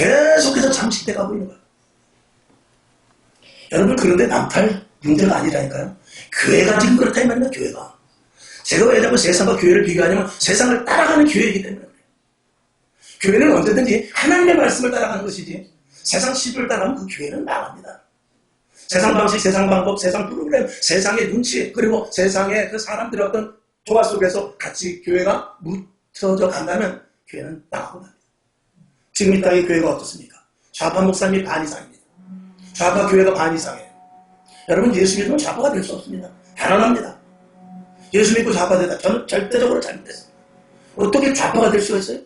계속해서 잠식돼 가고 있는 거예요. 여러분 그런데 남탈 문제가 아니라니까요. 교회가 지금 그렇다 이 말이에요. 교회가. 제가 왜 자꾸 세상과 교회를 비교하냐면 세상을 따라가는 교회이기 때문에. 교회는 언제든지 하나님의 말씀을 따라가는 것이지 세상 시도를 따라가면 그 교회는 나갑니다. 세상 방식, 세상 방법, 세상 프로그램, 세상의 눈치, 그리고 세상의 그 사람들의 어떤 조화 속에서 같이 교회가 묻혀져 간다면 교회는 납니다. 지금 이 땅의 교회가 어떻습니까? 좌파 목사님이 반 이상입니다. 좌파 교회가 반 이상이에요. 여러분 예수 믿으면 좌파가 될 수 없습니다. 단언합니다. 예수 믿고 좌파 되다. 저는 절대적으로 잘못됐습니다. 어떻게 좌파가 될 수가 있어요?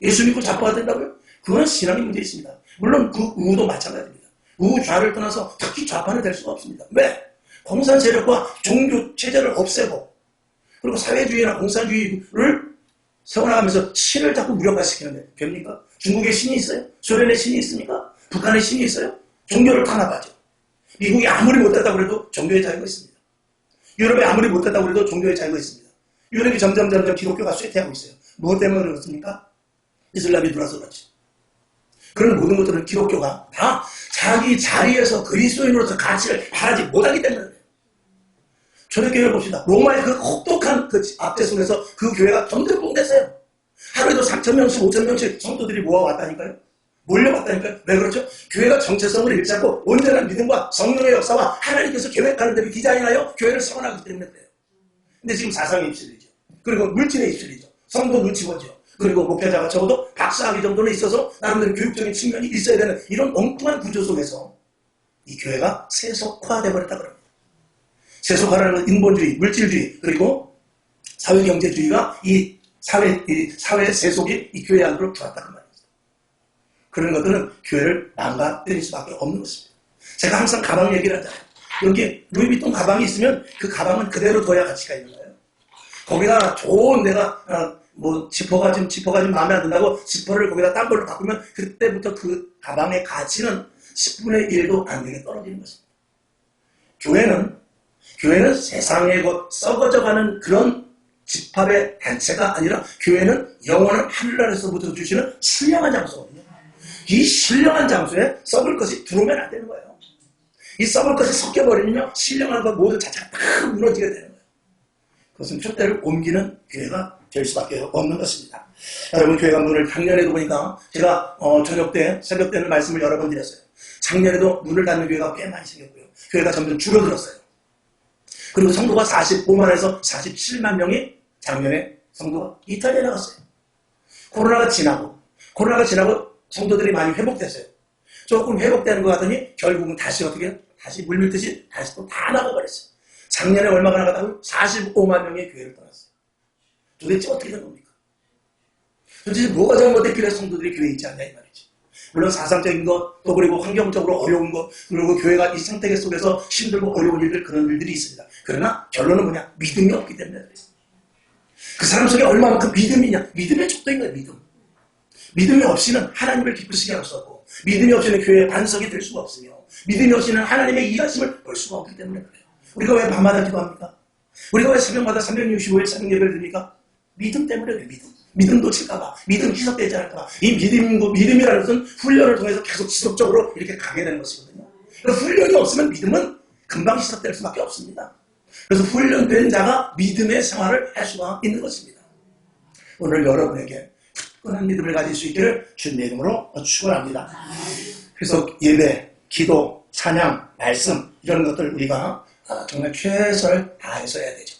예수 믿고 좌파가 된다고요? 그건 신앙의 문제 있습니다. 물론 그 우도 마찬가지입니다. 우 좌를 떠나서 특히 좌파는 될 수가 없습니다. 왜? 공산 세력과 종교 체제를 없애고 그리고 사회주의나 공산주의를 세워나가면서 신을 자꾸 무력화시키는데 됩니까? 중국에 신이 있어요? 소련에 신이 있습니까? 북한에 신이 있어요? 종교를 탄압하죠. 미국이 아무리 못했다고 해도 종교의 자유가 있습니다. 유럽이 아무리 못했다고 해도 종교의 자유가 있습니다. 유럽이 점점 점점 기독교가 쇠퇴하고 있어요. 무엇 때문에 그렇습니까? 이슬람이 들어와서 그렇지. 그런 모든 것들은 기독교가 다 자기 자리에서 그리스도인으로서 가치를 바라지 못하기 때문에 그래요. 초대교회 봅시다. 로마의 그 혹독한 그 앞대송에서 그 교회가 점점 붕괴했어요. 하루에도 3천명씩 5천명씩 성도들이 모아왔다니까요. 몰려왔다니까요. 왜 그렇죠? 교회가 정체성을 잃자고 온전한 믿음과 성령의 역사와 하나님께서 계획하는 대로 디자인하여 교회를 세워나가기 때문에 그래요. 근데 지금 사상에 입술이죠. 그리고 물질에 입술이죠. 성도 눈치 보죠. 그리고 목회자가 적어도 박사학위 정도는 있어서 나름대로 교육적인 측면이 있어야 되는 이런 엉뚱한 구조 속에서 이 교회가 세속화돼 버렸다 그럽니다. 세속화라는 건 인본주의, 물질주의 그리고 사회경제주의가 이 사회 이 사회 세속이 이 교회 안으로 들어왔다 그 말입니다. 그런 것들은 교회를 망가뜨릴 수밖에 없는 것입니다. 제가 항상 가방 얘기를 하잖아요. 여기 루이비통 가방이 있으면 그 가방은 그대로 둬야 가치가 있는 거예요. 거기다 좋은 내가 어, 뭐 지퍼가 좀 지퍼가 좀 마음에 안 든다고 지퍼를 거기다 딴 걸로 바꾸면 그때부터 그 가방의 가치는 10분의 1도 안 되게 떨어지는 것입니다. 교회는 교회는 세상에 곧 썩어져가는 그런 집합의 단체가 아니라 교회는 영원한 하늘나라에서부터 주시는 신령한 장소거든요. 이 신령한 장소에 썩을 것이 들어오면 안 되는 거예요. 이 썩을 것이 섞여버리면요 신령한 것 모두 자체가 다 무너지게 되는 거예요. 그것은 촛대를 옮기는 교회가 될 수밖에 없는 것입니다. 여러분 교회가 문을 작년에도 보니까 제가 어, 저녁 때 새벽 때는 말씀을 여러 번 드렸어요. 작년에도 문을 닫는 교회가 꽤 많이 생겼고요. 교회가 점점 줄어들었어요. 그리고 성도가 45만에서 47만 명이 작년에 성도가 이탈리아에 나갔어요. 코로나가 지나고 코로나가 지나고 성도들이 많이 회복됐어요. 조금 회복되는 것 같더니 결국은 다시 어떻게 다시 물밀듯이 다시 또 다 나가버렸어요. 작년에 얼마가 나갔다고요? 45만 명의 교회를 떠났어요. 도대체 어떻게 된 겁니까? 도대체 뭐가 잘못됐길래 성도들이 교회에 있지 않냐 이 말이지. 물론 사상적인 것, 또 그리고 환경적으로 어려운 것, 그리고 교회가 이 상태 속에서 힘들고 어려운 일들, 그런 일들이 있습니다. 그러나 결론은 뭐냐? 믿음이 없기 때문에 그래요. 그 사람 속에 얼마만큼 믿음이냐? 믿음의 척도인 거예요, 믿음. 믿음이 없이는 하나님을 기쁘시게 할 수 없고, 믿음이 없이는 교회의 반석이 될 수가 없으며, 믿음이 없이는 하나님의 일하심을 볼 수가 없기 때문에 그래요. 우리가 왜 밤마다 기도합니까? 우리가 왜 새벽마다 365일 새벽 예배를 드립니까? 믿음 때문에 그래요, 믿음. 믿음 놓칠까봐, 믿음 희석되지 않을까봐. 이 믿음, 믿음이라는 것은 훈련을 통해서 계속 지속적으로 이렇게 가게 되는 것이거든요. 그러니까 훈련이 없으면 믿음은 금방 희석될 수밖에 없습니다. 그래서 훈련된 자가 믿음의 생활을 할 수가 있는 것입니다. 오늘 여러분에게 굳건한 믿음을 가질 수 있기를 주님의 이름으로 축원합니다. 그래서 예배, 기도, 찬양, 말씀 이런 것들 우리가 정말 최선을 다해서 해야 되죠.